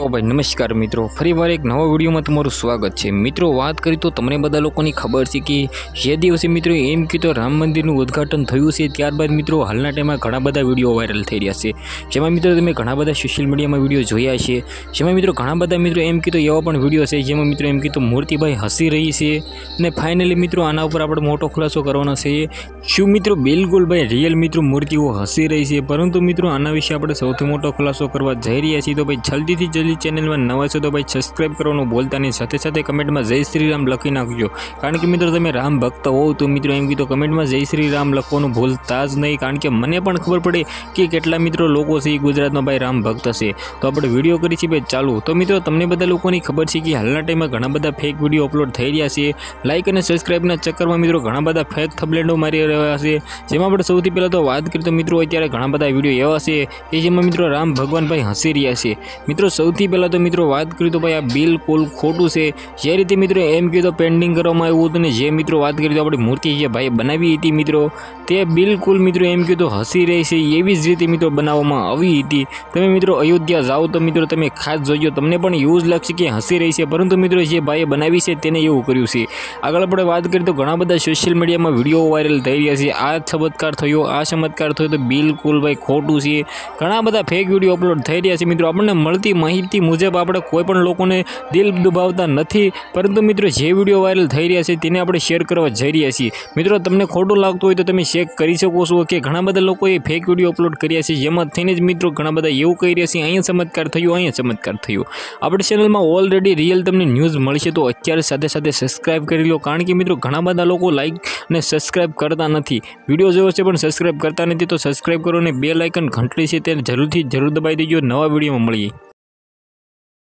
તો ભાઈ નમસ્કાર મિત્રો ફરીવાર એક નવા વિડીયોમાં તમારું સ્વાગત છે. મિત્રો, વાત કરી તો તમને બધા લોકોની ખબર છે કે જે દિવસે મિત્રો એમ કીધું રામ મંદિરનું ઉદ્ઘાટન થયું છે, ત્યારબાદ મિત્રો હાલના ટાઈમમાં ઘણા બધા વીડિયો વાયરલ થઈ રહ્યા છે. જેમાં મિત્રો તમે ઘણા બધા સોશિયલ મીડિયામાં વીડિયો જોયા છે જેમાં મિત્રો ઘણા બધા મિત્રો એમ કીધું એવા પણ વીડિયો છે, જેમાં મિત્રો એમ કીધું મૂર્તિભાઈ હસી રહી છે અને ફાઇનલી મિત્રો આના ઉપર આપણે મોટો ખુલાસો કરવાનો છે. શું મિત્રો બિલકુલ ભાઈ રિયલ મિત્રો મૂર્તિઓ હસી રહી છે? પરંતુ મિત્રો આના વિશે આપણે સૌથી મોટો ખુલાસો કરવા જઈ રહ્યા છીએ. તો ભાઈ જલ્દીથી જલ્દી ચેનલમાં નવા છો તો ભાઈ સબસ્ક્રાઇબ કરવાનું બોલતા નહીં. સાથે સાથે કમેન્ટમાં જય શ્રી રામ લખી નાખજો. કારણ કે મિત્રો તમે રામ ભક્ત હોવ તો મિત્રો એમ કીધું, કમેન્ટમાં જય શ્રી રામ લખવાનું ભૂલતા જ નહીં. કારણ કે મને પણ ખબર પડે કે કેટલા મિત્રો લોકો છે એ ગુજરાતમાં ભાઈ રામ ભક્ત છે. તો આપણે વીડિયો કરી છીએ ભાઈ ચાલુ. તો મિત્રો તમને બધા લોકોની ખબર છે કે હાલના ટાઈમમાં ઘણા બધા ફેક વીડિયો અપલોડ થઈ રહ્યા છે. લાઇક અને સબસ્ક્રાઇબના ચક્કરમાં મિત્રો ઘણા બધા ફેક થબલેન્ડો મારી રહ્યા છે. જેમાં આપણે સૌથી પહેલાં તો વાત કરીએ તો મિત્રો અત્યારે ઘણા બધા વીડિયો એવા છે કે જેમાં મિત્રો રામ ભગવાન ભાઈ હસી રહ્યા છે. મિત્રો સૌથી પહેલાં તો મિત્રો વાત કરી તો ભાઈ આ બિલકુલ ખોટું છે. જે રીતે મિત્રો એમ કીધું પેન્ડિંગ કરવામાં આવ્યું હતું ને જે મિત્રો વાત કરી તો આપણી મૂર્તિ જે ભાઈ બનાવી હતી મિત્રો, તે બિલકુલ મિત્રો એમ કીધું હસી રહી છે એવી જ રીતે મિત્રો બનાવવામાં આવી હતી. તમે મિત્રો અયોધ્યા જાઓ તો મિત્રો તમે ખાસ જોજો, તમને પણ એવું જ લાગશે કે હસી રહી છે. પરંતુ મિત્રો જે ભાઈએ બનાવી છે તેને એવું કર્યું છે. આગળ આપણે વાત કરીએ તો ઘણા બધા સોશિયલ મીડિયામાં વીડિયો વાયરલ થઈ રહ્યા છે. આ ચમત્કાર થયો, આ ચમત્કાર થયો તો બિલકુલ ભાઈ ખોટું છે. ઘણા બધા ફેક વીડિયો અપલોડ થઈ રહ્યા છે મિત્રો. આપણને મળતી માહિતી મુજબ આપણે કોઈ પણ લોકોને દિલ દુભાવતા નથી. પરંતુ મિત્રો, જે વીડિયો વાયરલ થઈ રહ્યા છે તેને આપણે શેર કરવા જઈ રહ્યા છીએ. મિત્રો, તમને ખોટું લાગતું હોય તો તમે ચેક કરી શકો છો કે ઘણા બધા લોકોએ ફેક વીડિયો અપલોડ કર્યા છે. જેમાં થઈને જ મિત્રો ઘણા બધા એવું કહી રહ્યા છે, અહીંયા ચમત્કાર થયો, અહીંયા ચમત્કાર થયો. આપણી ચેનલમાં ઓલરેડી રિયલ તમને ન્યૂઝ મળશે, તો અત્યારે સાથે સાથે સબસ્ક્રાઇબ કરી લો. કારણ કે મિત્રો, ઘણા બધા લોકો લાઇક અને સબસ્ક્રાઇબ કરતા નથી. વીડિયો જોયો છે પણ સબસ્ક્રાઇબ કરતા નથી, તો સબસ્ક્રાઇબ કરો અને બે લાઇકન ઘંટડી છે, તેને જરૂરથી જરૂર દબાવી દેજો. નવા વિડીયોમાં મળીએ.